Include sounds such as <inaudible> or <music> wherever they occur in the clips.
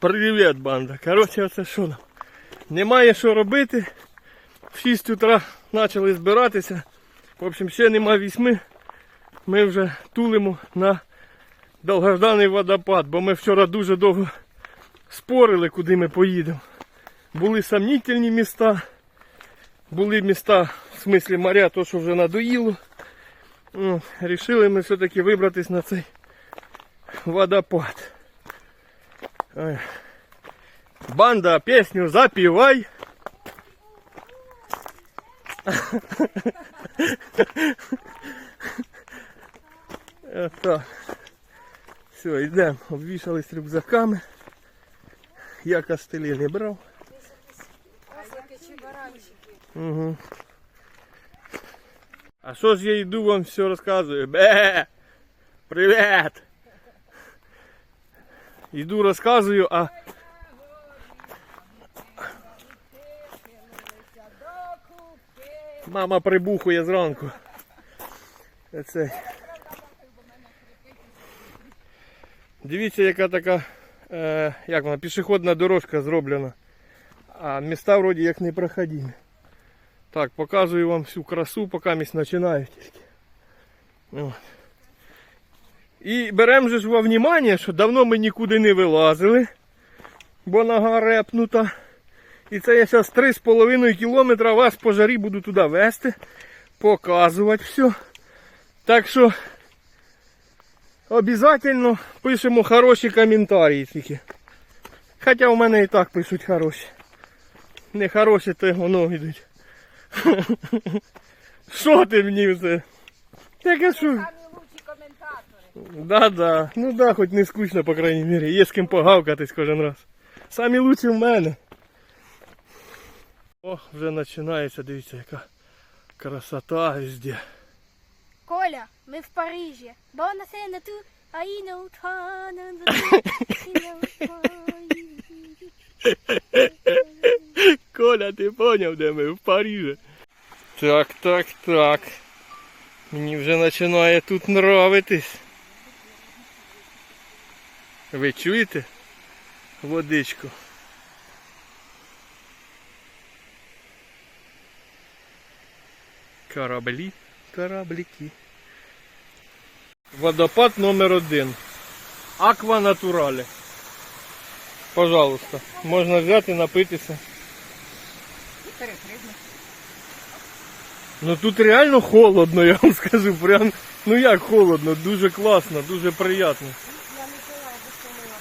Привіт, банда. Коротше, оце що нам? Немає що робити. В 6 утра почали збиратися. В общем, ще нема вісьми. Ми вже тулимо на довгожданий водопад, бо ми вчора дуже довго спорили, куди ми поїдемо. Були сомнительні міста, були міста, в смислі моря, то що вже надоїло. Ну, Рішили ми все-таки вибратись на цей водопад. Ой. Банда, песню запівай. Так. Все, йдемо. Обвішались рюкзаками. Я костелі не брав. Угу. А що ж я йду вам все розказую? Бе! Привіт! Йду розказую, а мама прибухує зранку. Оце. Дивіться, яка така е, як вона, пішохідна дорожка зроблена. А міста вроді як не проходимі. Так, показую вам всю красу, поки місь починаю тільки. От. І беремо же ж во внимание, що давно ми нікуди не вилазили, бо нога репнута. І це я зараз 3,5 кілометра вас по жарі буду туди вести, показувати все. Так що обов'язково пишемо хороші коментарі тільки. Хоча у мене і так пишуть хороші. Не хороші, то воно йдуть. <laughs> Що ти мені все? Таке що? Самі лучші коментатори. Да, да. Ну да, хоч не скучно, по крайній мірі. Є з ким погавкатись кожен раз. Самі лучші в мене. О, вже починається, дивіться, яка красота везде. Коля, ми в Парижі. Бона сена ту, а і не утхана. Коля, ти поняв, де ми в Парижі. Так, так, так. Мені вже починає тут нравитись. Ви чуєте? Водичку. Кораблі, корабліки. Водопад номер один. Аква натурале. Пожалуйста. Можна взяти, напитися. Ну тут реально холодно, <laughs> я вам скажу. Прям, ну як холодно, дуже класно, дуже приємно. Я не пила, бо помила.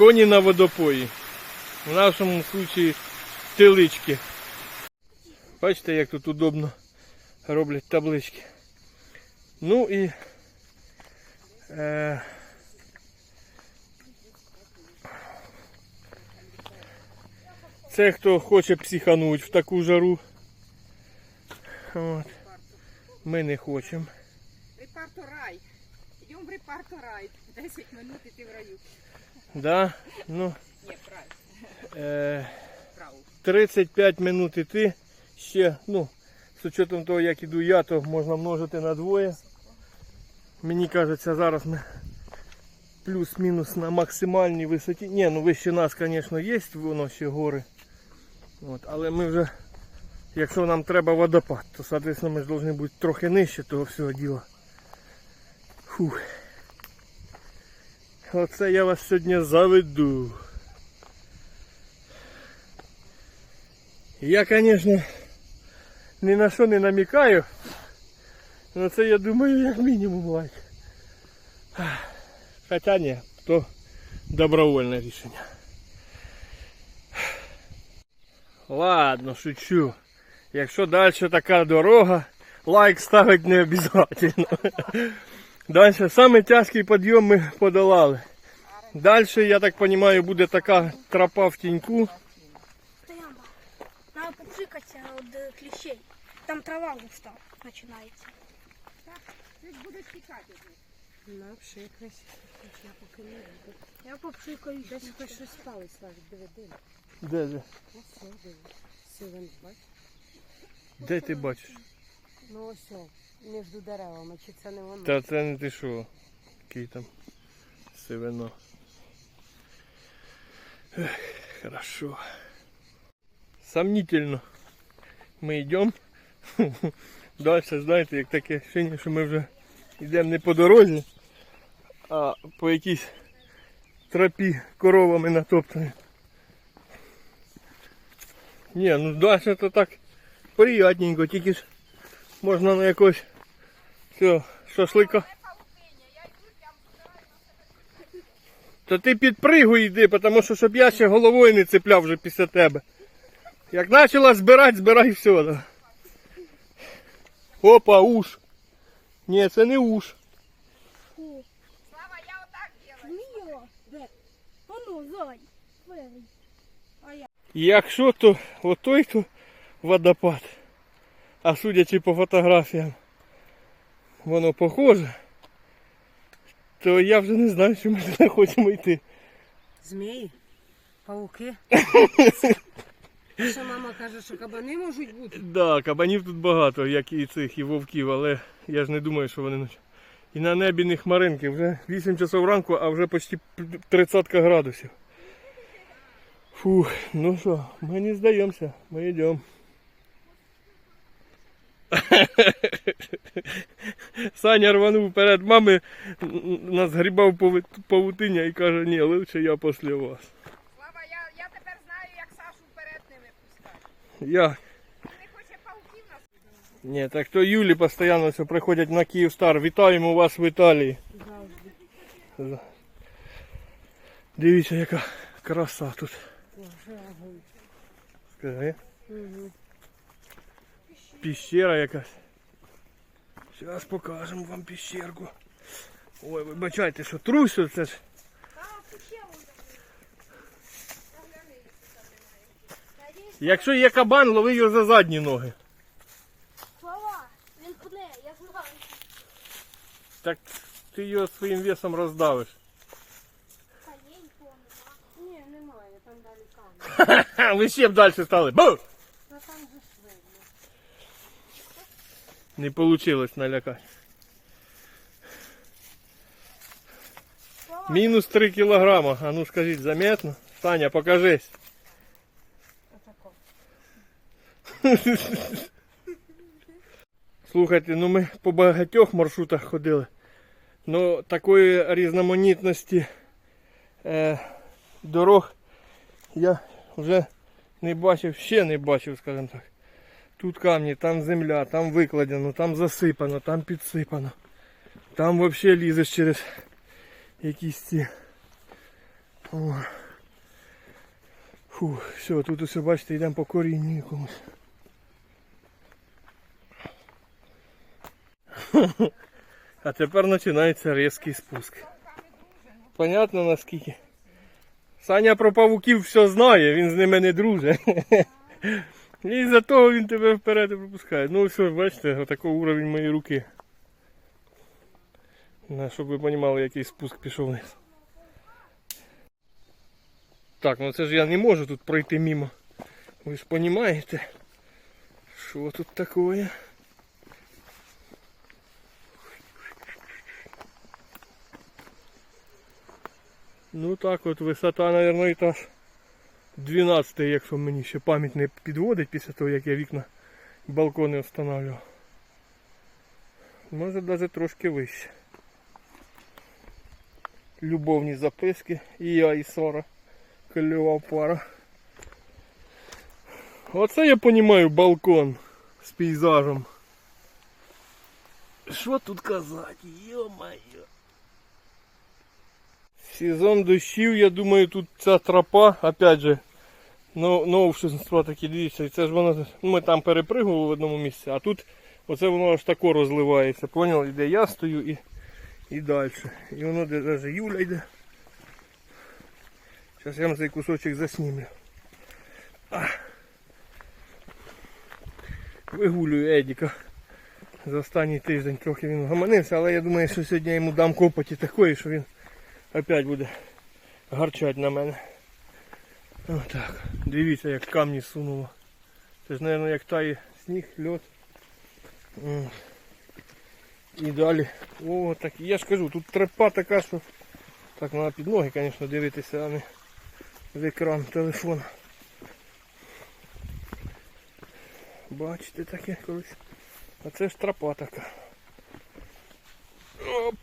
Коні на водопої. В нашому случаї телички. Бачите, як тут удобно роблять таблички. Ну і е, це хто хоче психануть в таку жару. От. Ми не хочемо. Репарто рай. Йдемо в репарто рай. 10 минут і ти в раю. Да? Ну, Ні, в рай. е, 35 минут іти. Ще, ну, з учетом того, як іду я, то можна множити на двоє. Мені кажеться, зараз ми плюс-мінус на максимальній висоті. Ні, ну вище нас, звісно, є, воно ще гори. От, але ми вже, якщо нам треба водопад, то, соответственно, ми ж повинні бути трохи нижче того всього діла. Фух. Оце я вас сьогодні заведу. Я, конечно, ні на що не намікаю. але це я думаю як мінімум лайк. Хоча ні, то добровольне рішення. Ладно, шучу. Якщо далі така дорога, лайк ставити не обов'язково. Далі самий тяжкий підйом ми подолали. Далі, я так розумію, буде така тропа в тіньку. Надо попшикатися від кліщей. Там трава густа починається. Ж будеш тікати. Ну, пшикайся. Я поки не буду. Я попшикаюсь. Десь хоч щось спалить, Славік, диви, диви. Де, де? Ось все, диви. Сивен, бач? Де ти бачиш? Ну ось, між деревами, чи це не воно? Та це не ти що? Який там? вино. Ех, хорошо. Сомнительно. Ми йдемо. <laughs> Далі, знаєте, як таке ощущення, що ми вже йдемо не по дорозі, а по якійсь тропі коровами натоптані. Ні, ну далі то так приятненько, тільки ж можна на якось все, шашлика. То ти підпригуй йди, тому що щоб я ще головою не цепляв вже після тебе. Як почала збирати, збирай все. Опа, уж. Ні, це не. Фу. Слава, я отак делаю. Якщо то отой то водопад, а судячи по фотографіям, воно похоже, то я вже не знаю, що ми туди хочемо йти. Змії, пауки. Що мама каже, що кабани можуть бути. Да, кабанів тут багато, як і цих, і вовків, але я ж не думаю, що вони ночі. І на небі не хмаринки, вже 8 часов ранку, а вже почти 30 градусів. Фух, ну що, ми не здаємося, ми йдемо. <laughs> Саня рванув перед мами, нас грібав паву- павутиння і каже, ні, лучше я після вас. Слава, я, я тепер знаю, як Сашу вперед не випускати. Я не хоче пауків нас. Ні, так то Юлі постійно все приходять на Київстар. Вітаємо вас в Італії. Завжди. Дивіться, яка краса тут. Скажи. Угу. Піщера якась. Зараз покажемо вам піщерку. Ой, вибачайте, що трусю, це ж. Якщо є кабан, лови його за задні ноги. Слова. Він пне, я знаю. Так ти його своїм весом роздавиш. Та є нікого нема. Ні, немає, там далі камера. <laughs> Ви ще б далі стали. Бу! Ну там же. Не налякати. Слова. Мінус 3 кілограма. А ну скажіть, заметно? Саня, покажись. <laughs> Слухайте, ну ми по багатьох маршрутах ходили. Ну такої різноманітності е, дорог я вже не бачив, ще не бачив, скажімо так. Тут камні, там земля, там викладено, там засипано, там підсипано. Там взагалі лізеш через якісь ці. О. Фу, все, тут усе бачите, йдемо по корінню якомусь. <laughs> А тепер починається різкий спуск. Понятно наскільки. Саня про павуків все знає, він з ними не дружить. <laughs> І за того він тебе вперед пропускає. Ну все, бачите, отакий уровень моєї руки. Щоб ви розуміли, який спуск пішов вниз. Так, ну це ж я не можу тут пройти мимо. Ви ж розумієте, що тут таке? Ну так от висота, мабуть, етаж 12, якщо мені ще пам'ять не підводить після того, як я вікна балкони встановлював. Може навіть трошки вище. Любовні записки. І я, і Сора. Кольова пара. Оце я розумію балкон з пейзажем. Що тут казати? Йо-моє. Сезон дощів, я думаю, тут ця тропа, опять же, ну, новшинство такі, дивіться, це ж воно, ну, ми там перепригували в одному місці, а тут оце воно аж тако розливається, поняли, де я стою і, і далі. І воно де навіть Юля йде. Зараз я вам цей кусочок заснімлю. Вигулюю Едіка. За останній тиждень трохи він гаманився, але я думаю, що сьогодні я йому дам копоті такої, що він опять буде гарчать на мене. Отак. Дивіться, як камні сунуло. Це ж, мабуть, як тає сніг, льод. І далі. О, так я ж кажу, тут тропа така, що Так треба під ноги, звісно, дивитися, а не в екран телефона. Бачите таке колись. А це ж тропа така. Оп.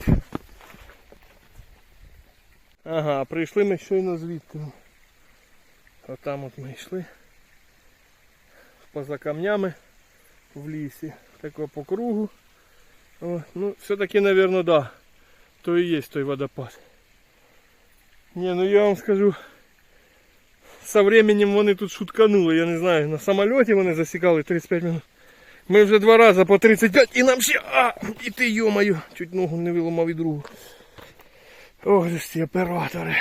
Ага, прийшли ми щойно звідти. Отам от ми йшли. Поза камнями в лісі. Тако по кругу. О, ну, все-таки, наверное, да. То і є той водопад. Не, ну я вам скажу. Со временем вони тут шутканули, я не знаю, на самольоті вони засікали 35 минут. Ми вже два рази по 35 і нам ще. А! І ти йомаю! Чуть ногу не виламав і другу. Ох ж ці оператори.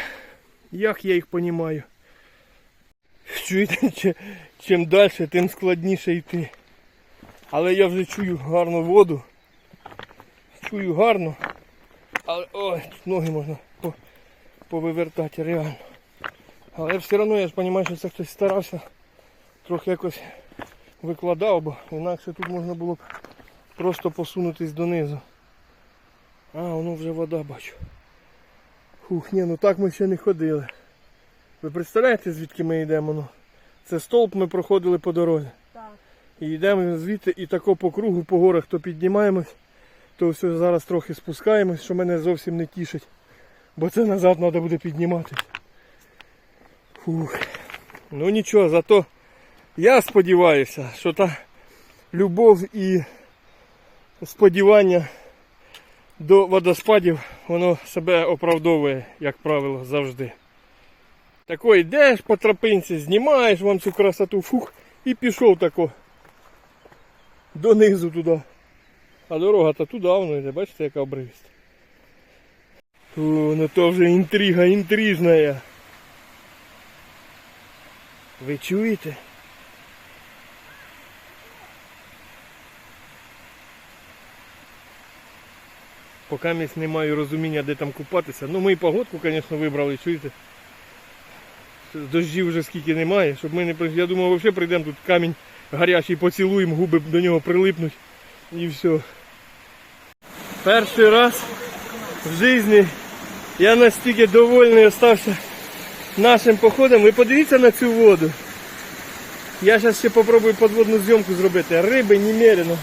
Як я їх понімаю. Чуєте, чи- чим далі, тим складніше йти. Але я вже чую гарну воду. Чую гарно. Але ой, тут ноги можна повивертати реально. Але все одно я ж розумію, що це хтось старався. Трохи якось викладав, бо інакше тут можна було б просто посунутись донизу. А, воно вже вода бачу. Фух, ні, ну так ми ще не ходили. Ви представляєте, звідки ми йдемо? Ну, це стовп ми проходили по дорозі. Так. І йдемо звідти і тако по кругу, по горах то піднімаємось, то все зараз трохи спускаємось, що мене зовсім не тішить. Бо це назад треба буде підніматись. Фух. Ну нічого, зато я сподіваюся, що та любов і сподівання до водоспадів, воно себе оправдовує, як правило, завжди. Тако йдеш по тропинці, знімаєш вам цю красоту, фух, і пішов тако донизу туди. А дорога то туди воно йде, бачите, яка обривіста. О, ну то вже інтрига інтрижна. Ви чуєте? Поки місць не маю розуміння, де там купатися. Ну ми і погодку, звісно, вибрали, чуєте? Дождів вже скільки немає, щоб ми не при- Я думав, взагалі прийдемо тут камінь гарячий поцілуємо, губи до нього прилипнуть і все. Перший раз в житті я настільки довольний остався нашим походом. Ви подивіться на цю воду. Я зараз ще попробую подводну зйомку зробити. Риби немерено.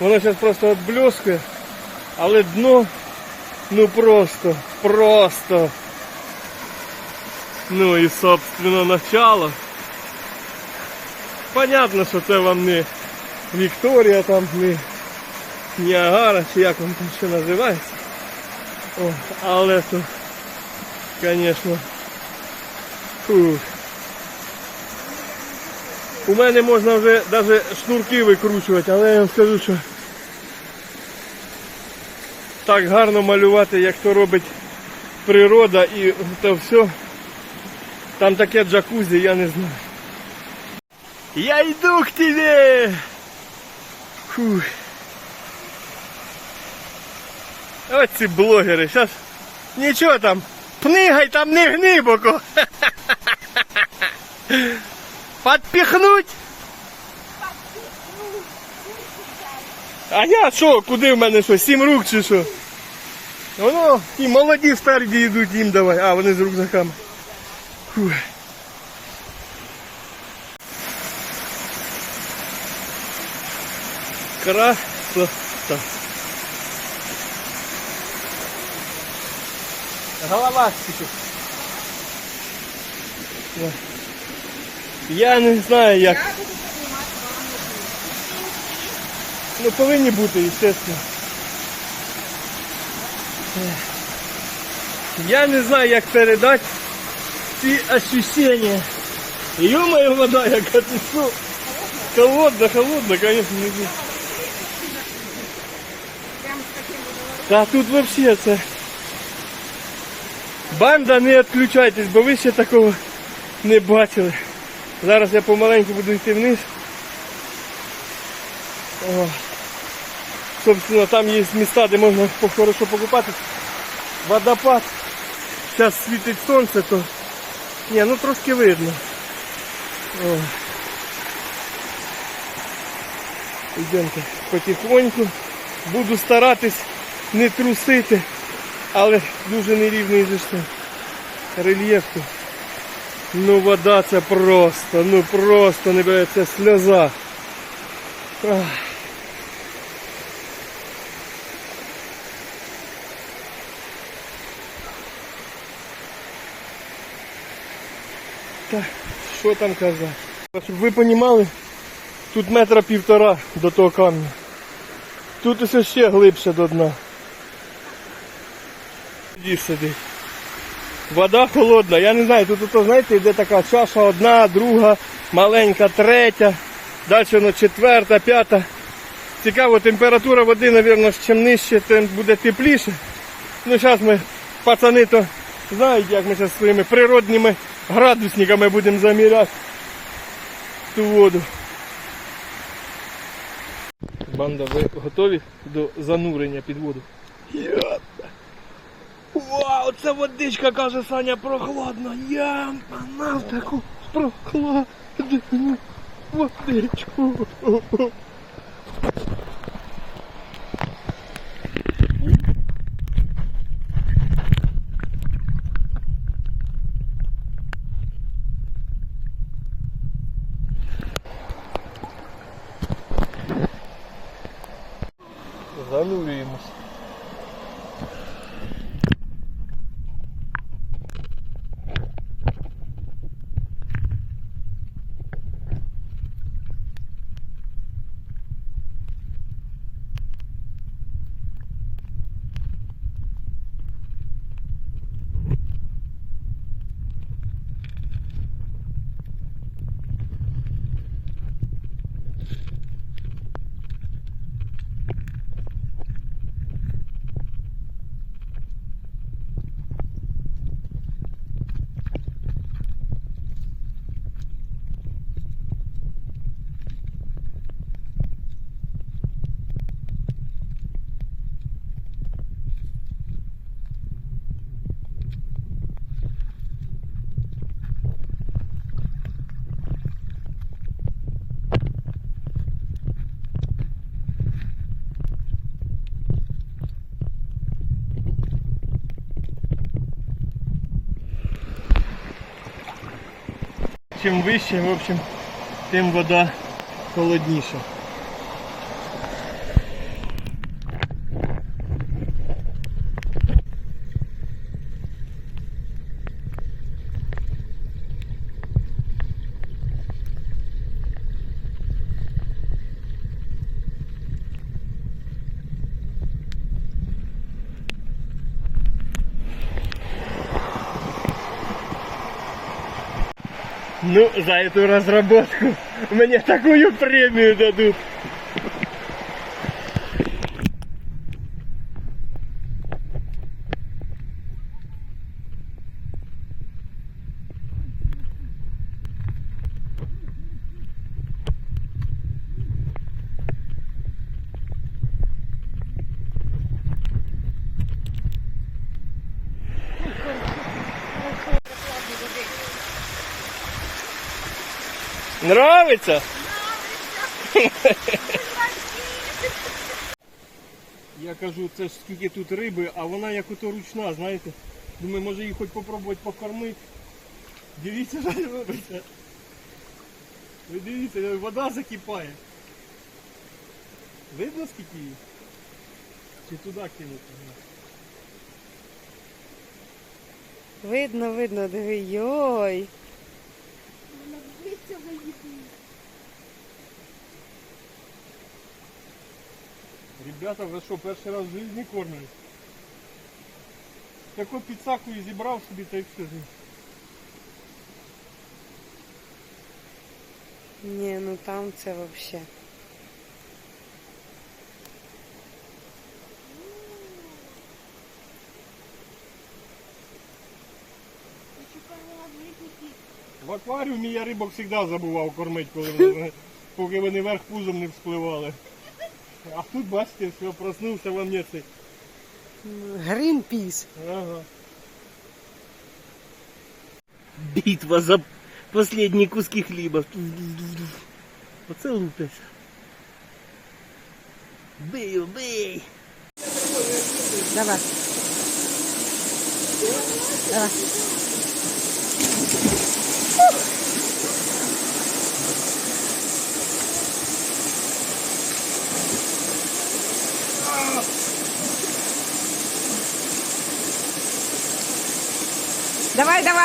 Воно зараз просто відблискує. Але дно ну просто, просто. Ну і собственно начало. Понятно, що це вам не Вікторія, там не Ніагара, чи як вам там ще називається. О, але то, звісно. У мене можна вже навіть шнурки викручувати, але я вам скажу, що так гарно малювати, як то робить природа і то все. Там таке джакузі, я не знаю. Я иду к тебе! Фух. Ось ці блогери. Сейчас нічого там. Пнигай там не глибоко. <laughs> Подпихнуть. А я що, куди в мене що, сім рук чи що? Воно, ті молоді спереді йдуть їм давай. А, вони з рюкзаками. Фух. Красота. Голова стільки. Я не знаю як. Ну повинні бути, звісно. Я не знаю, як передати ці ощущения. Ё-моё, вода, яка ти що? Холодно, холодно, конечно, не знаю. Прям з таким водоворотом. Та тут вообще це. Банда, не відключайтесь, бо ви ще такого не бачили. Зараз я помаленьку буду йти вниз. О. Собственно, там є міста, де можна по- хорошо покупати. Водопад. Зараз світить сонце, то. Ні, ну трошки видно. О. Йдемте потихоньку. Буду старатись не трусити. Але дуже нерівний же рельєф. тут. Ну вода це просто, ну просто не бере, це сльоза. Ах. Та, що там казати? Щоб ви розуміли, тут метра півтора до того камня. Тут усе ще глибше до дна. Іди сиди. Вода холодна, я не знаю, тут ото, знаєте, йде така чаша одна, друга, маленька, третя, далі воно четверта, п'ята. Цікаво, температура води, мабуть, чим нижче, тим буде тепліше. Ну зараз ми, пацани, то знають, як ми зараз своїми природними градусниками будемо заміряти ту воду. Банда, ви готові до занурення під воду? Вау, це водичка, каже Саня, прохладна. Я манав таку прохладну водичку. Чим вище, в общем, тим вода холодніша. Ну, за эту разработку мне такую премию дадут. Нравится? Я кажу, це ж скільки тут риби, а вона як ото ручна, знаєте. Думаю, може її хоч попробувати покормити. Дивіться, що робиться. Ви дивіться, вода закипає. Видно скільки її? Чи туди кинути? Видно, видно, диви, йой. Ребята, ви що, перший раз в житті кормлять? Таку підсаку і зібрав собі, та й все. Ні, ну там це вообще. В акваріумі я рибок завжди забував кормити, коли вони, поки вони вверх пузом не вспливали. А тут, бачите, все, проснувся во мне цей. Грінпіс. Ага. Битва за последние куски хліба. Оце лупять. Бий, його, бий. Давай. Давай,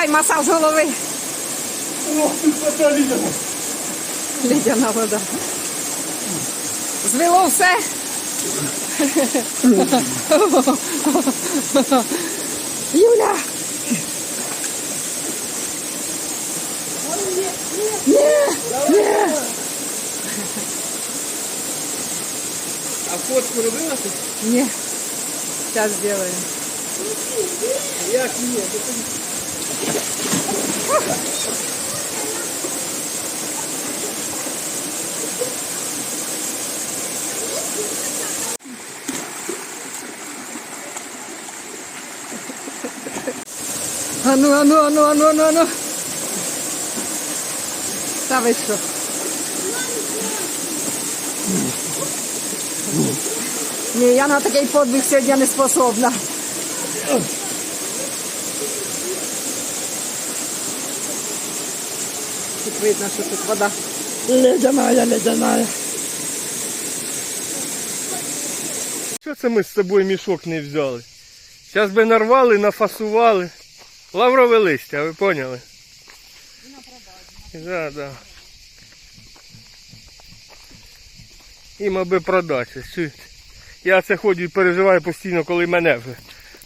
давай, масаж голови. Ох, ти вода лідера. Лідяна вода. Звело все. Юля! А фотку робила ти? Ні. Сейчас сделаем. Як ні? А ну, а ну, а ну, а ну, а ну, а ну. Та ви що? Ні, я на такий подвиг сьогодні не способна. Видно, що тут вода. Ледяная, ледяная. Що це ми з собою мішок не взяли? Зараз би нарвали, нафасували. Лаврове листя, ви поняли? Да, да. Їм аби продати. Я це ходжу і переживаю постійно, коли мене вже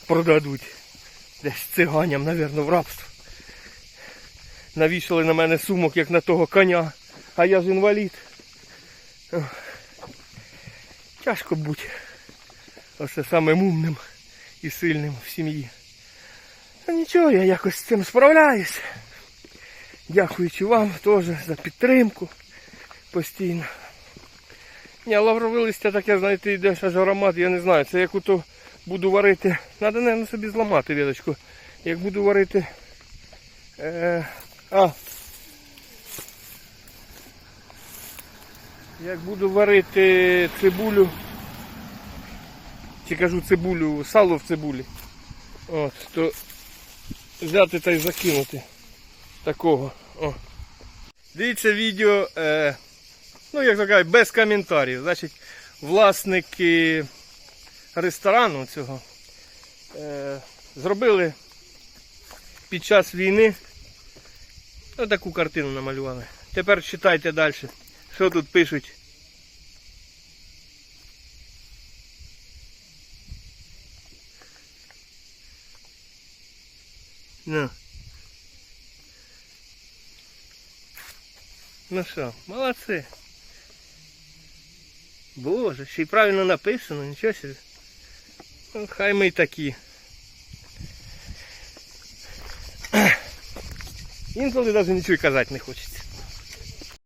продадуть. Десь циганям, напевно, в рабство. Навішали на мене сумок, як на того коня, а я ж інвалід. Тяжко бути. Оце самим умним і сильним в сім'ї. Та нічого, я якось з цим справляюсь. Дякуючи вам теж за підтримку постійно. Ні, лаврове листя таке, знаєте, йде аж аромат, я не знаю. Це як ото буду варити. Треба, мабуть, собі зламати вілочку. Як буду варити. Е, а. Як буду варити цибулю чи кажу цибулю, сало в цибулі. От, то взяти та й закинути такого. О. Дивіться відео, е, ну як то кажуть, без коментарів. Значить, власники ресторану цього е, зробили під час війни таку картину намалювали. Тепер читайте далі, що тут пишуть. Ну. Ну що, молодці. Боже, ще й правильно написано, нічого собі. Ну, хай ми й такі. Інколи навіть нічого казати не хочеться.